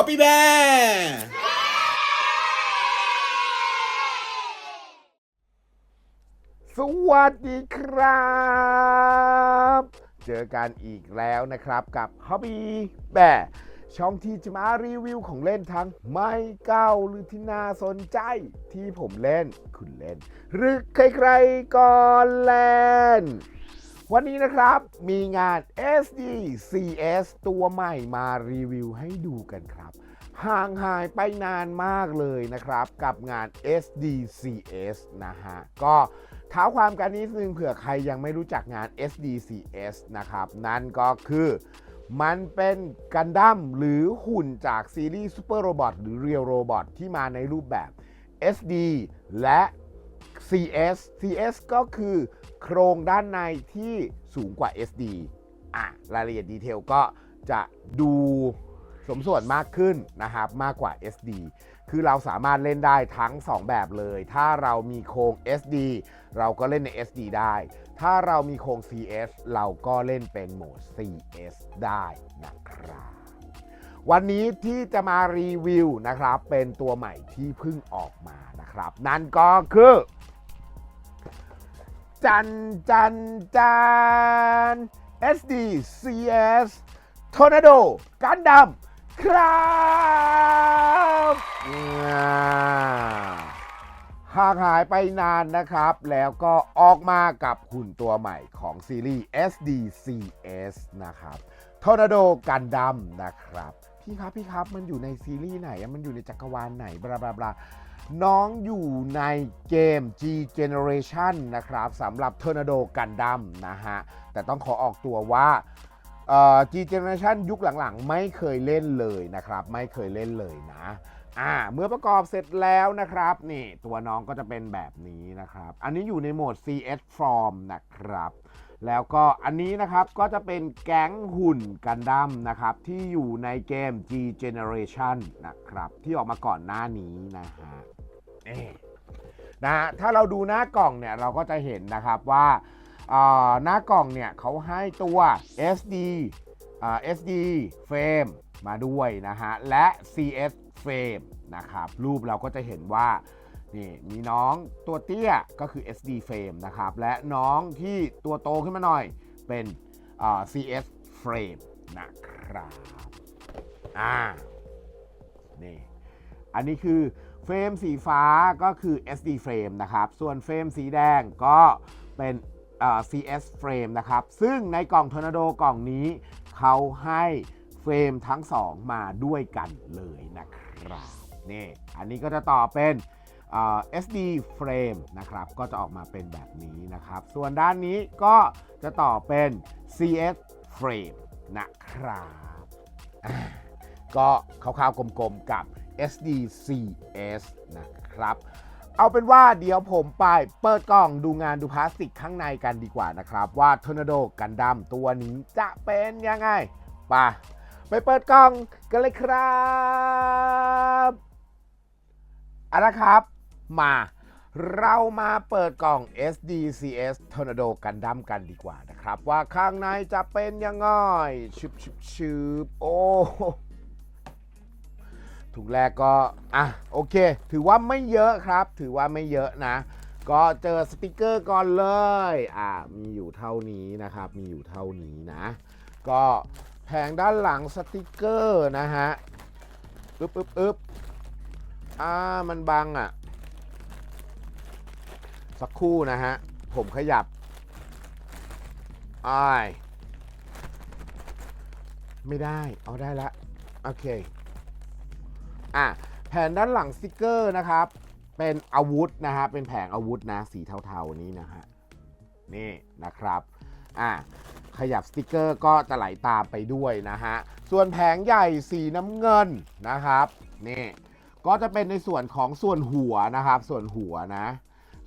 Copy Bear สวัสดีครับ เจอกันอีกแล้วนะครับกับ Hobby Bear ช่องที่จะมารีวิวของเล่นทั้งไม่เก่าหรือที่น่าสนใจที่ผมเล่น คุณเล่น หรือใครๆก็เล่น วันนี้นะครับมีงาน SD CS ตัวใหม่มารีวิวให้ดูกันครับ ห่างหายไปนานมากเลยนะครับ กับงาน SDCS นะฮะ ก็เท้าความกันนิดนึงเผื่อใครยังไม่รู้จักงาน SDCS นะครับ นั่นก็คือมันเป็นกันดั้มหรือหุ่นจากซีรีส์ Super Robot หรือ Real Robot ที่มาในรูปแบบ SD และ CS CS ก็คือโครงด้านในที่สูงกว่า SD อะรายละเอียดดีเทลก็จะดูสมส่วนมากขึ้นนะครับมากกว่า SD คือเราสามารถเล่นได้ทั้ง 2 แบบเลย ถ้าเรามีโครง SD เราก็เล่นใน SD ได้ ถ้าเรามีโครง CS เราก็เล่นเป็นโหมด CS ได้นะครับวันนี้ที่จะมารีวิวนะครับเป็นตัวใหม่ที่เพิ่งออกมานะครับ นั่นก็คือ จันจันจัน SD CS Tornado กันดำครับห่างหายไปนานนะครับ แล้วก็ออกมากับหุ่นตัวใหม่ของซีรีส์ SD CS นะครับ Tornado กันดำนะครับ พี่ครับ พี่ครับ มันอยู่ในซีรีส์ไหน มันอยู่ในจักรวาลไหน บลาบลาบลา น้องอยู่ในเกม G Generation นะครับสำหรับ Tornado Gundam นะฮะ แต่ต้องขอออกตัวว่า G Generation ยุคหลังๆ ไม่เคยเล่นเลยนะครับ ไม่เคยเล่นเลยนะอ่าเมื่อประกอบเสร็จแล้วนะครับ นี่ตัวน้องก็จะเป็นแบบนี้นะครับ อันนี้อยู่ในโหมด CS Form นะครับ แล้วก็อันนี้นะครับก็จะเป็นแก๊งหุ่นกันดั้มนะครับ ที่อยู่ในเกม G Generation นะครับ ที่ออกมาก่อนหน้านี้นะฮะ เอ๊ะนะฮะถ้าเราดูหน้ากล่องเนี่ยเราก็จะเห็นนะครับว่าหน้ากล่องเนี่ยเขาให้ตัว SD SD frame มาด้วยนะฮะ และ CS frame นะครับ รูปเราก็จะเห็นว่านี่มีน้องตัวเตี้ยก็คือ SD frame นะครับ และน้องที่ตัวโตขึ้นมาหน่อยเป็น CS frame นะครับ อ่า นี่ อันนี้คือ เฟรมสีฟ้าก็คือ SD frame นะครับ ส่วนเฟรมสีแดงก็เป็นอ่า CS frame นะครับ ซึ่งในกล่อง Tornado กล่องนี้เขาให้เฟรมทั้งสองมาด้วยกันเลยนะครับ นี่ อันนี้ก็จะต่อเป็นอ่า SD frame นะครับ ก็จะออกมาเป็นแบบนี้นะครับ ส่วนด้านนี้ก็จะต่อเป็น CS frame นะครับ ก็คร่าวๆกลมๆกับ SDCS นะครับ เอาเป็นว่าเดี๋ยวผมไปเปิดกล่องดูงานดูพลาสติกข้างในกันดีกว่านะครับ ว่า Tornado กันดั้มตัวนี้จะเป็นยังไงไปไปเปิดกล่องกันเลยครับอาละครับมาเรามาเปิดกล่อง SDCS Tornado กันดั้มกันดีกว่านะครับ ว่าข้างในจะเป็นยังไงชุบชุบชุบโอ้ ถุงแรกก็อะโอเค ถือว่าไม่เยอะครับ ถือว่าไม่เยอะนะ ก็เจอสติกเกอร์ก่อนเลยอะมีอยู่เท่านี้นะครับ มีอยู่เท่านี้นะ ก็แผงด้านหลังสติกเกอร์นะฮะอึ๊บอึ๊บอึ๊บอ่ามันบังอะ สักครู่นะฮะ ผมขยับอ้ายไม่ได้ เอาได้ละ โอเค อะแผ่นด้านหลังสติกเกอร์นะครับ เป็นอาวุธนะฮะเป็นแผงอาวุธนะสีเทาๆนี้นะฮะนี่นะครับอะขยับสติกเกอร์ก็จะไหลตามไปด้วยนะฮะส่วนแผงใหญ่สีน้ำเงินนะครับนี่ก็จะเป็นในส่วนของส่วนหัวนะครับ ส่วนหัวนะ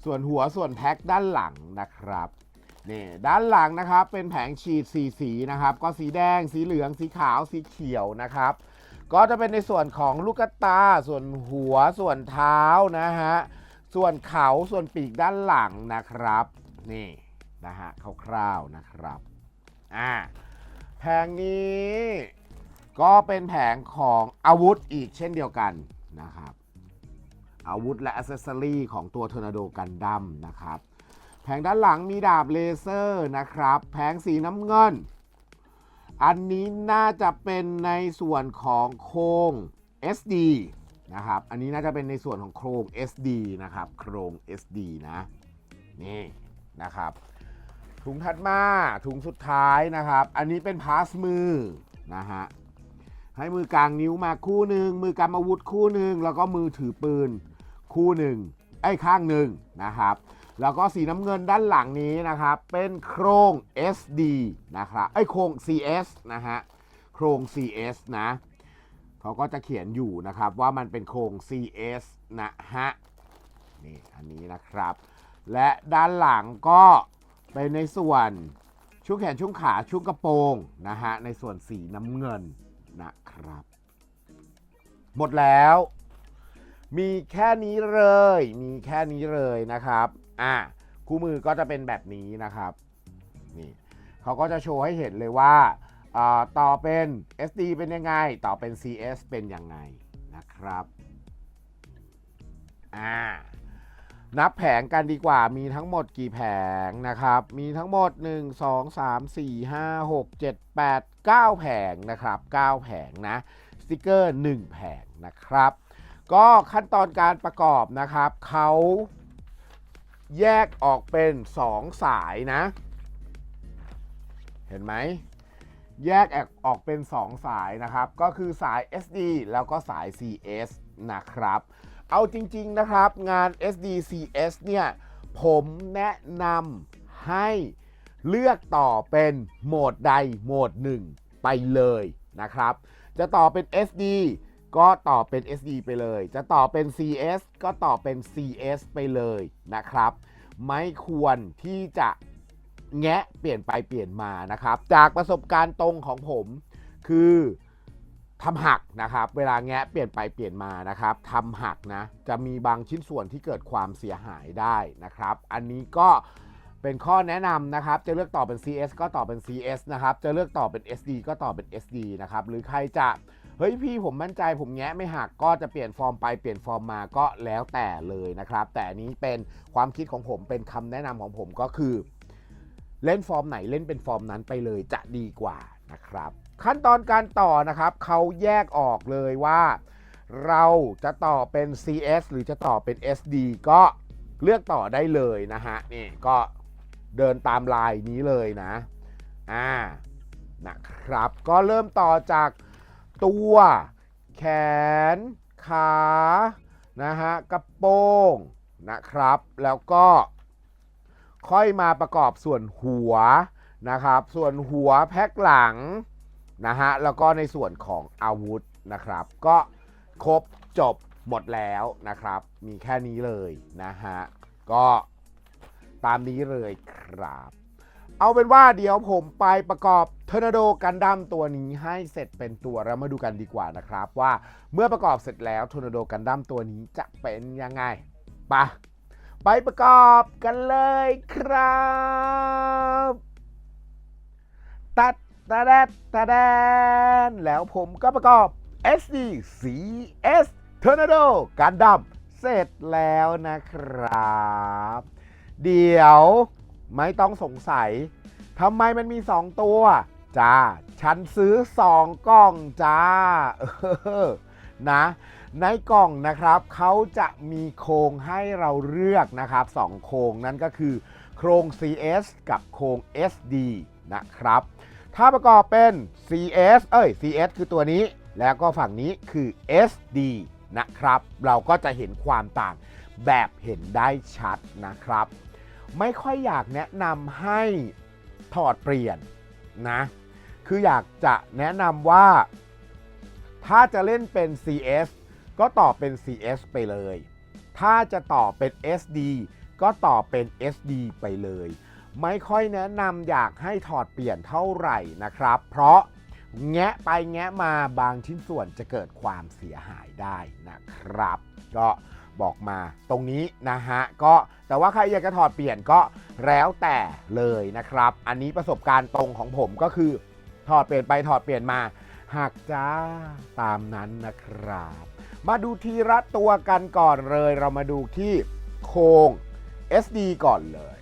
ส่วนหัวส่วนแพ็คด้านหลังนะครับนี่ด้านหลังนะครับเป็นแผงฉีดสีสีนะครับ ก็สีแดง สีเหลือง สีขาว สีเขียวนะครับ ก็จะเป็นในส่วนของลูกตา ส่วนหัว ส่วนเท้านะฮะ ส่วนเขา ส่วนปีกด้านหลังนะครับ นี่นะฮะคร่าวๆนะครับ อ่า แผงนี้ก็เป็นแผงของอาวุธอีกเช่นเดียวกันนะครับ อาวุธและอ c เซสซอรีของตัวทอร์นาโดกันดั้มนะครับ แผงด้านหลังมีดาบเลเซอร์นะครับ แผงสีน้ำเงิน อันนี้น่าจะเป็นในส่วนของโครง SD นะครับ อันนี้น่าจะเป็นในส่วนของโครง SD นะครับ โครง SD นะ นี่นะครับ ถุงถัดมา ถุงสุดท้ายนะครับ อันนี้เป็นพาสมือนะฮะ ให้มือกลางนิ้วมาคู่หนึ่ง มือกำอาวุธคู่หนึ่ง แล้วก็มือถือปืนคู่หนึ่ง ไอ้ข้างหนึ่งนะครับ แล้วก็สีน้ำเงินด้านหลังนี้นะครับ เป็นโครง SD นะครับไอ้โครง CS นะฮะโครง CS นะเขาก็จะเขียนอยู่นะครับว่ามันเป็นโครง CS นะฮะนี่อันนี้นะครับ และด้านหลังก็เป็นในส่วนช่วงแขนช่วงขาช่วงกระโปรงนะฮะในส่วนสีน้ำเงินนะครับ หมดแล้ว มีแค่นี้เลย มีแค่นี้เลยนะครับ อะคู่มือก็จะเป็นแบบนี้นะครับนี่เขาก็จะโชว์ให้เห็นเลยว่าอ่าต่อเป็น SD เป็นยังไง ต่อเป็น CS เป็นยังไงนะครับอ่านับแผงกันดีกว่ามีทั้งหมดกี่แผงนะครับ มีทั้งหมด 1 2 3 4 5 6 7 8 9 แผงนะครับ 9 แผงนะ สติกเกอร์ 1 แผงนะครับ ก็ขั้นตอนการประกอบนะครับเขา แยกออกเป็น 2 สายนะ เห็นไหม แยกออกเป็น 2 สายนะครับ ก็คือสาย SD แล้วก็สาย CS นะครับ เอาจริง ๆ นะครับงาน SDCS เนี่ย ผมแนะนำให้เลือกต่อเป็นโหมดใดโหมด1ไปเลยนะครับ จะต่อเป็น SD ก็ต่อเป็น SD ไปเลย จะต่อเป็น CS ก็ต่อเป็น CS ไปเลยนะครับ ไม่ควรที่จะแงะเปลี่ยนไปเปลี่ยนมานะครับ จากประสบการณ์ตรงของผมคือทำหักนะครับ เวลาแงะเปลี่ยนไปเปลี่ยนมานะครับทำหักนะ จะมีบางชิ้นส่วนที่เกิดความเสียหายได้นะครับ อันนี้ก็เป็นข้อแนะนำนะครับ จะเลือกต่อเป็น CS ก็ต่อเป็น CS นะครับ จะเลือกต่อเป็น SD ก็ต่อเป็น SD นะครับ หรือใครจะ เฮ้ยพี่ผมมั่นใจผมแงะไม่หักก็จะเปลี่ยนฟอร์มไปเปลี่ยนฟอร์มมาก็แล้วแต่เลยนะครับ แต่อันนี้เป็นความคิดของผมเป็นคำแนะนำของผมก็คือ เล่นฟอร์มไหนเล่นเป็นฟอร์มนั้นไปเลยจะดีกว่านะครับ ขั้นตอนการต่อนะครับเขาแยกออกเลยว่า เราจะต่อเป็น CS หรือจะต่อเป็น SD ก็เลือกต่อได้เลยนะฮะนี่ก็เดินตามลายนี้เลยนะอ่านะครับ ก็เริ่มต่อจาก ตัว แขน ขา นะฮะ กระโปรงนะครับ แล้วก็ค่อยมาประกอบส่วนหัวนะครับ ส่วนหัวแพ็คหลังนะฮะ แล้วก็ในส่วนของอาวุธนะครับ ก็ครบจบหมดแล้วนะครับ มีแค่นี้เลยนะฮะ ก็ตามนี้เลยครับ เอาเป็นว่าเดี๋ยวผมไปประกอบเทอร์นาโดกันดั้มตัวนี้ให้เสร็จเป็นตัวแล้วมาดูกันดีกว่านะครับ ว่าเมื่อประกอบเสร็จแล้วเทอร์นาโดกันดั้มตัวนี้จะเป็นยังไงไปะไปประกอบกันเลยครับ ตัดตะแดดตะแดนแล้วผมก็ประกอบ SD CS Tornado กันดั้มเสร็จแล้วนะครับ เดี๋ยว ไม่ต้องสงสัยทำไมมันมี 2 ตัว จ้า ฉันซื้อ 2 กล่องจ้าเออนะ ในกล่องนะครับเขาจะมีโครงให้เราเลือกนะครับ 2 โครงนั่นก็คือโครง CS กับโครง SD นะครับ ถ้าประกอบเป็น CS เอ้ย CS คือตัวนี้ แล้วก็ฝั่งนี้คือ SD นะครับ เราก็จะเห็นความต่างแบบเห็นได้ชัดนะครับ ไม่ค่อยอยากแนะนำให้ถอดเปลี่ยนนะ คืออยากจะแนะนำว่า ถ้าจะเล่นเป็น CS ก็ต่อเป็น CS ไปเลย ถ้าจะต่อเป็น SD ก็ต่อเป็น SD ไปเลย ไม่ค่อยแนะนำอยากให้ถอดเปลี่ยนเท่าไหร่นะครับ เพราะแงะไปแงะมาบางชิ้นส่วนจะเกิดความเสียหายได้นะครับ ก็ บอกมาตรงนี้นะฮะก็แต่ว่าใครอยากจะถอดเปลี่ยนก็แล้วแต่เลยนะครับ อันนี้ประสบการณ์ตรงของผมก็คือถอดเปลี่ยนไปถอดเปลี่ยนมาหักจ้าตามนั้นนะครับ มาดูทีละตัวกันก่อนเลย เรามาดูที่โครง SD ก่อนเลย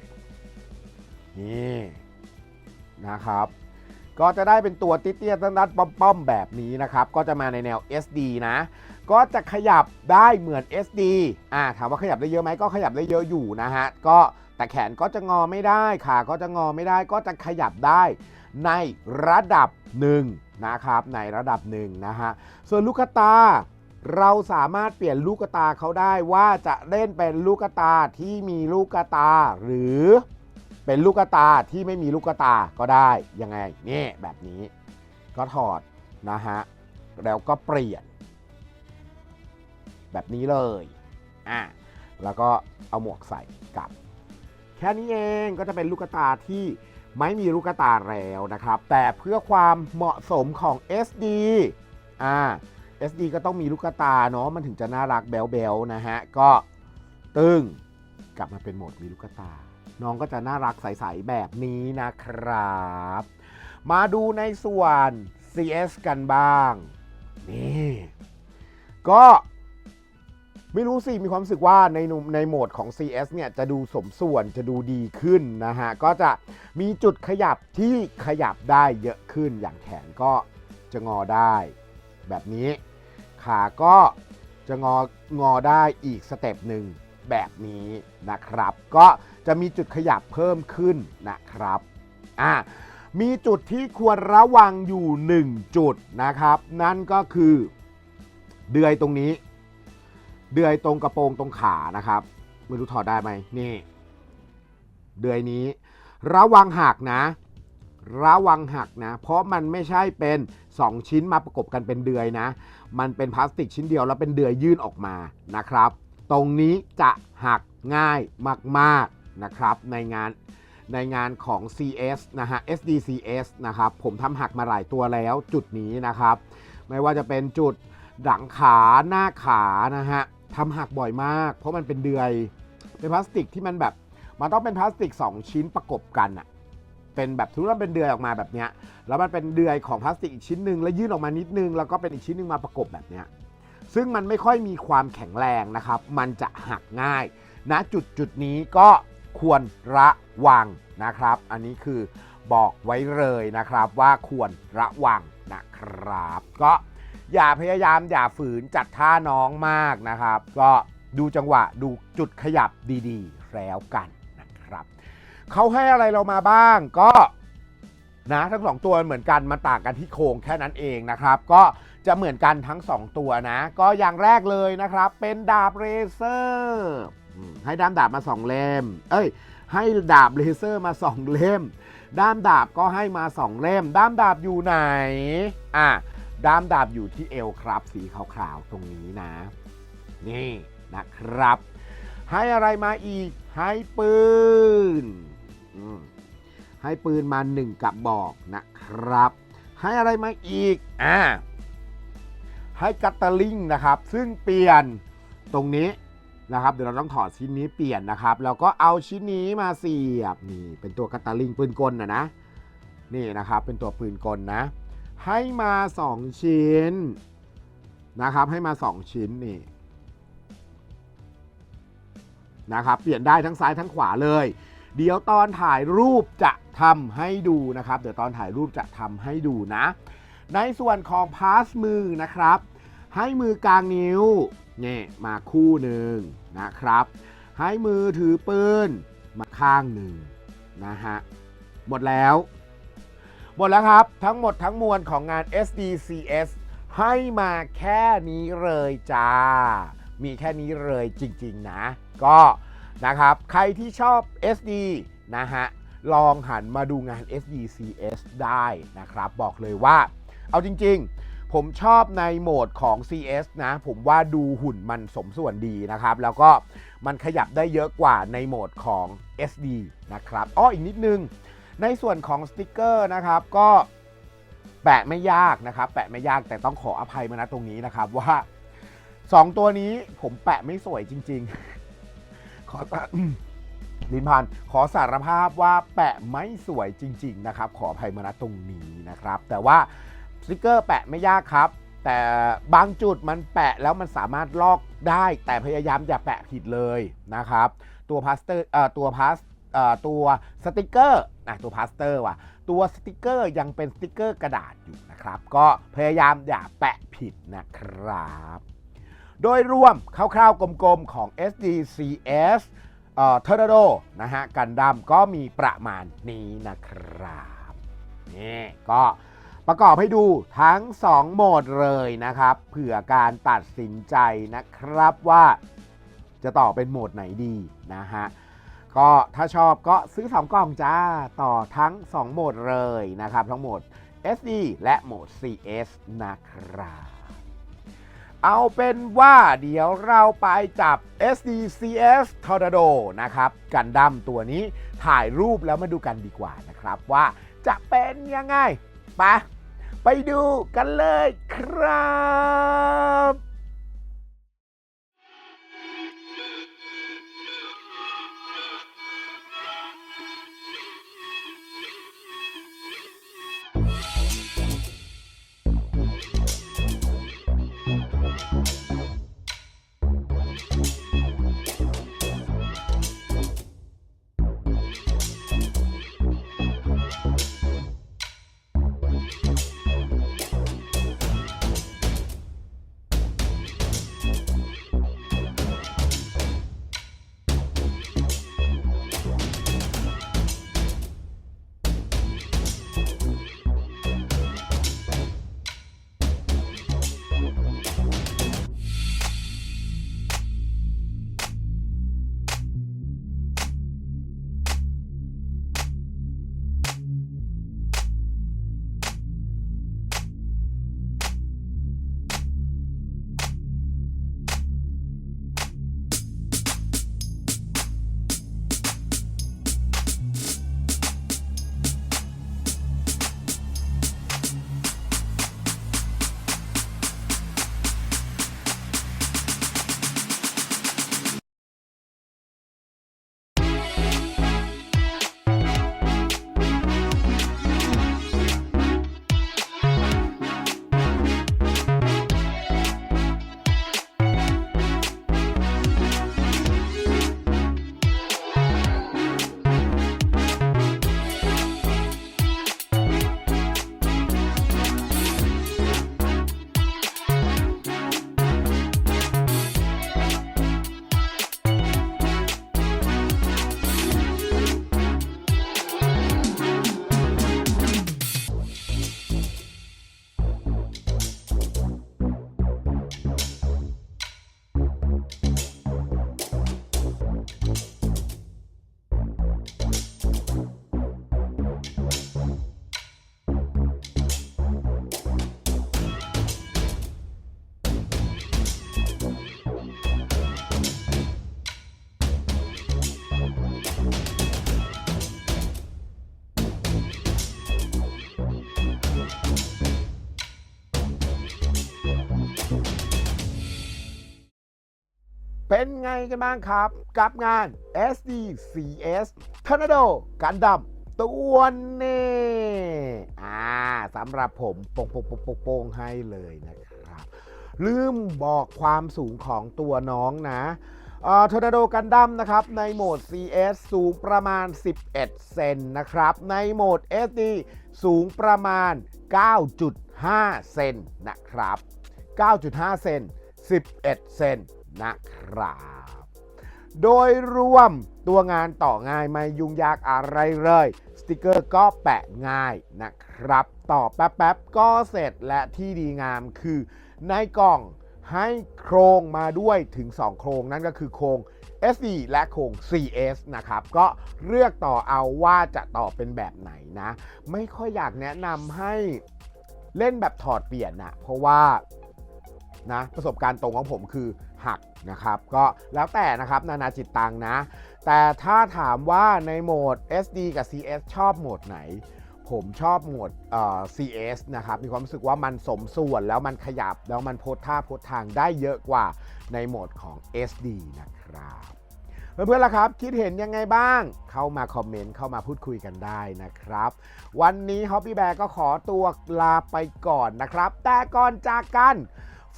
นี่นะครับ ก็จะได้เป็นตัวติเตี้ยตั้งนัดป้อมๆแบบนี้นะครับ ก็จะมาในแนว SD นะ ก็จะขยับได้เหมือน SD อ่าถามว่าขยับได้เยอะไหมก็ขยับได้เยอะอยู่นะฮะ ก็แต่แขนก็จะงอไม่ได้ ขาก็จะงอไม่ได้ ก็จะขยับได้ในระดับหนึ่งนะครับในระดับหนึ่งนะฮะ ส่วนลูกตาเราสามารถเปลี่ยนลูกตาเขาได้ว่าจะเล่นเป็นลูกตาที่มีลูกตา หรือเป็นลูกตาที่ไม่มีลูกตาก็ได้ยังไงนี่แบบนี้ ก็ถอดนะฮะแล้วก็เปลี่ยน แบบนี้เลยอะแล้วก็เอาหมวกใส่กลับ แค่นี้เองก็จะเป็นลูกตาที่ไม่มีลูกตาแล้วนะครับ แต่เพื่อความเหมาะสมของ SD อ่า SD ก็ต้องมีลูกตาเนาะมันถึงจะน่ารักแบ๊วๆนะฮะ ก็ตึงกลับมาเป็นโหมดมีลูกตา น้องก็จะน่ารักใสๆแบบนี้นะครับ มาดูในส่วน CS กันบ้าง นี่ ก็ ไม่รู้สิมีความรู้สึกว่าในนุมในโหมดของ CS เนี่ยจะดูสมส่วนจะดูดีขึ้นนะฮะ ก็จะมีจุดขยับที่ขยับได้เยอะขึ้นอย่างแขนก็จะงอได้ แบบนี้ ขาก็จะงองอได้อีกสเต็ปหนึ่งแบบนี้นะครับ ก็จะมีจุดขยับเพิ่มขึ้นนะครับอะมีจุดที่ควรระวังอยู่ 1 จุดนะครับ นั่นก็คือเดือยตรงนี้ เดือยตรงกระโปรงตรงขานะครับไม่รู้ถอดได้ไหมนี่ เดือยนี้ ระวังหักนะ ระวังหักนะ เพราะมันไม่ใช่เป็น 2 ชิ้นมาประกบกันเป็นเดือยนะ มันเป็นพลาสติกชิ้นเดียวแล้วเป็นเดือยยื่นออกมานะครับ ตรงนี้จะหักง่ายมากๆนะครับ ในงานในงานของ CS นะฮะ SDCS นะครับ ผมทำหักมาหลายตัวแล้วจุดนี้นะครับ ไม่ว่าจะเป็นจุดหลังขาหน้าขานะฮะ ทำหักบ่อยมาก เพราะมันเป็นเดือยเป็นพลาสติกที่มันแบบ มันต้องเป็นพลาสติก 2 ชิ้นประกบกันอะเป็นแบบทุกมันเป็นเดือยออกมาแบบเนี้ยแล้วมันเป็นเดือยของพลาสติกอีกชิ้นหนึ่งแล้วยื่นออกมานิดนึงแล้วก็เป็นอีกชิ้นหนึ่งมาประกบแบบเนี้ยซึ่งมันไม่ค่อยมีความแข็งแรงนะครับ มันจะหักง่ายณนะจุดจุดนี้ก็ควรระวังนะครับ อันนี้คือบอกไว้เลยนะครับว่าควรระวังนะครับ ก็ อย่าพยายามอย่าฝืนจัดท่าน้องมากนะครับ ก็ดูจังหวะดูจุดขยับดีๆ แล้วกันนะครับเขาให้อะไรเรามาบ้างก็นะทั้งสองตัวเหมือนกันมาต่างกันที่โครงแค่นั้นเองนะครับ ก็จะเหมือนกันทั้ง 2 ตัวนะ ก็อย่างแรกเลยนะครับ เป็นดาบเรเซอร์ให้ด้ามดาบมา2เล่ม เอ้ย ให้ดาบเลเซอร์มา 2 เล่ม ด้ามดาบก็ให้มา 2 เล่ม ด้ามดาบอยู่ไหน อะ ด้ามดาบอยู่ที่เอวครับ สีขาวๆตรงนี้นะ นี่นะครับ ให้อะไรมาอีก ให้ปืนให้ปืนมาหนึ่งกับบอกนะครับ ให้อะไรมาอีกอ่าให้กัตเตอร์ลิงนะครับ ซึ่งเปลี่ยนตรงนี้นะครับเดี๋ยวเราต้องถอดชิ้นนี้เปลี่ยนนะครับแล้วก็เอาชิ้นนี้มาเสียบนี่เป็นตัวกัตตอร์ลิงปืนกลนะนะนี่นะครับเป็นตัวปืนกลนะ ให้มา 2 ชิ้นนะครับ ให้มา 2 ชิ้นนี่นะครับ เปลี่ยนได้ทั้งซ้ายทั้งขวาเลย เดี๋ยวตอนถ่ายรูปจะทำให้ดูนะครับ เดี๋ยวตอนถ่ายรูปจะทำให้ดูนะ ในส่วนของพาสมือนะครับ ให้มือกลางนิ้วเนี่ยมาคู่หนึ่งนะครับ ให้มือถือปืนมาข้างหนึ่งนะฮะ หมดแล้ว หมดแล้วครับ ทั้งหมดทั้งมวลของงาน SDCS ให้มาแค่นี้เลยจ้า มีแค่นี้เลยจริง ๆ นะ ก็นะครับ ใครที่ชอบ SD นะฮะ ลองหันมาดูงาน SDCS ได้นะครับ บอกเลยว่า เอาจริง ๆ ผมชอบในโหมดของ CS นะ ผมว่าดูหุ่นมันสมส่วนดีนะครับ แล้วก็มันขยับได้เยอะกว่าในโหมดของ SD นะครับ อ้ออีกนิดนึง ในส่วนของสติกเกอร์นะครับก็แปะไม่ยากนะครับ แปะไม่ยากแต่ต้องขออภัยมาณตรงนี้นะครับว่า 2 ตัวนี้ผมแปะไม่สวยจริง ๆ ขอลินพันขอสารภาพว่าแปะไม่สวยจริง ๆ นะครับ ขออภัยมาณตรงนี้นะครับ แต่ว่าสติกเกอร์แปะไม่ยากครับ แต่บางจุดมันแปะแล้วมันสามารถลอกได้ แต่พยายามอย่าแปะผิดเลยนะครับ ตัวพลาสเตอร์ตัวพลาสตัวสติกเกอร์ นะตัวพลาสเตอร์ว่ะ ตัวสติกเกอร์ยังเป็นสติกเกอร์กระดาษอยู่นะครับ ก็พยายามอย่าแปะผิดนะครับ โดยรวมคร่าวๆกลมๆของ SDCS เอ่อ Tornado นะฮะกันดั้มก็มีประมาณนี้นะครับนี่ก็ประกอบให้ดูทั้ง 2 โหมดเลยนะครับ เผื่อการตัดสินใจนะครับว่าจะต่อเป็นโหมดไหนดีนะฮะ ก็ถ้าชอบก็ซื้อ 2 กล่องจ้า ต่อทั้ง 2 โหมดเลยนะครับ ทั้งโหมด SD และโหมด CS นะครับเอาเป็นว่าเดี๋ยวเราไปจับ SDCS Tornado นะครับ กันดั้มตัวนี้ถ่ายรูปแล้วมาดูกันดีกว่านะครับ ว่าจะเป็นยังไง ไป ไปดูกันเลยครับ เป็นไงกันบ้างครับ กับงาน SDCS Tornado กันดับตัวนี้อ่าสำหรับผมโป่งโป่งโป่งโป่งให้เลยนะครับ ลืมบอกความสูงของตัวน้องนะเอ่อ Tornado กันดั้มนะครับ ในโหมด CS สูงประมาณ 11 เซนนะครับ ในโหมด SD สูงประมาณ 9.5 เซนนะครับ 9.5 เซน11 เซน นะครับ โดยรวมตัวงานต่อง่ายไม่ยุ่งยากอะไรเลย สติกเกอร์ก็แปะง่ายนะครับ ต่อแป๊บๆก็เสร็จและที่ดีงามคือในกล่องให้โครงมาด้วยถึง 2 โครงนั่นก็คือโครง SD และโครง CS นะครับ ก็เลือกต่อเอาว่าจะต่อเป็นแบบไหนนะ ไม่ค่อยอยากแนะนำให้เล่นแบบถอดเปลี่ยนนะเพราะว่านะประสบการณ์ตรงของผมคือหัก นะครับ ก็แล้วแต่นะครับนานาจิตตังนะ แต่ถ้าถามว่าในโหมด SD กับ CS ชอบโหมดไหน ผมชอบโหมดเอ่อ CS นะครับ มีความรู้สึกว่ามันสมส่วนแล้วมันขยับแล้วมันโพสท่าโพสทางได้เยอะกว่าในโหมดของ SD นะครับเพื่อนๆล่ะครับ คิดเห็นยังไงบ้าง เข้ามาคอมเมนต์เข้ามาพูดคุยกันได้นะครับ วันนี้ฮอ p ปี้แบร์ก็ขอตัวลาไปก่อนนะครับ แต่ก่อนจากกัน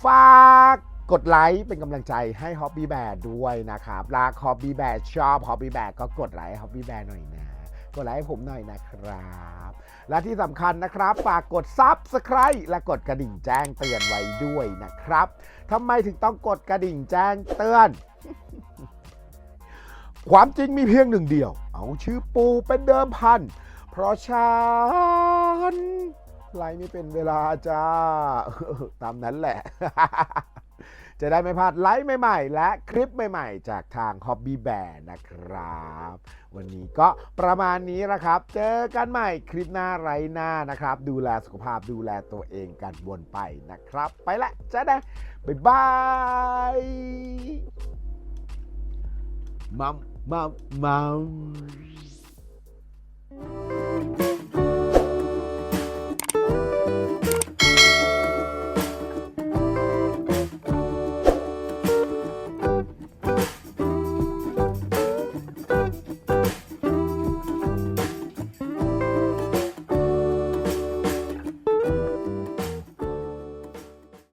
ฝาก กดไลค์เป็นกำลังใจให้ฮอ p ปี้แบร์ด้วยนะครับรักฮอ p ปี้แบร์ชอบฮอ p ปี้แบร์ก็กดไลค์ฮอ p ปี้แบร์หน่อยนะ กดไลค์ให้ผมหน่อยนะครับ และที่สำคัญนะครับฝากกด Subscribe และกดกระดิ่งแจ้งเตือนไว้ด้วยนะครับทำไมถึงต้องกดกระดิ่งแจ้งเตือน ความจริงมีเพียงหนึ่งเดียว เอาชื่อปูเป็นเดิมพัน เพราะฉันไลฟ์ไม่เป็นเวลาจ้า ตามนั้นแหละ จะได้ไม่พลาดไลฟ์ใหม่ๆ และคลิปใหม่ๆ จากทาง Hobby Bear นะครับ วันนี้ก็ประมาณนี้นะครับ เจอกันใหม่คลิปหน้าไรหน้านะครับ ดูแลสุขภาพดูแลตัวเองกันวนไปนะครับ ไปละจ้านะบ๊ายบายมัมมัมมัม